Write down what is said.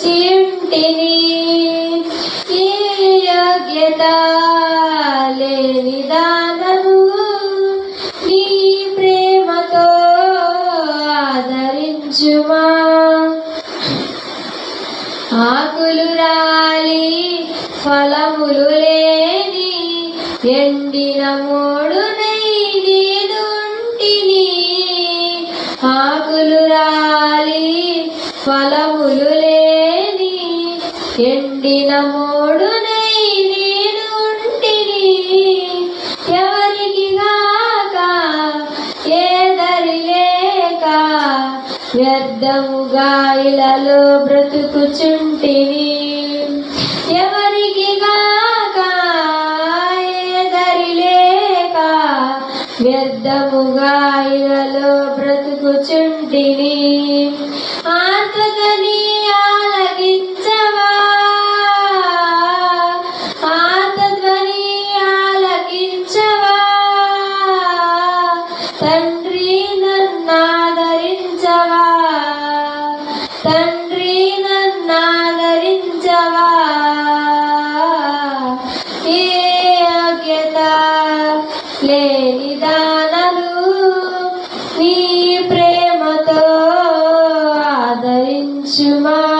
చింటిని ఏ యోగ్యత లేని దానము నీ ప్రేమతో ఆదరించుమా. ఆకులు రాలి ఫలములు లేని ఎండిన మూడు ఆకులు రాలి ఫలములు లేని ఎండిన మోడునై నీదుంటిని ఎవరికి గాక ఏదరి లేక వ్యర్థముగా ఇలలో బ్రతుకుచుంటిని. వ్యర్థముగా ఇలలో బ్రతుకుచుంటివి ఆత్మని ఆలకించవా ఆత్మని ఆలకించవా తండ్రి నన్నాదరించవా? తండ్రి నన్నాదరించవా? ఏ to love.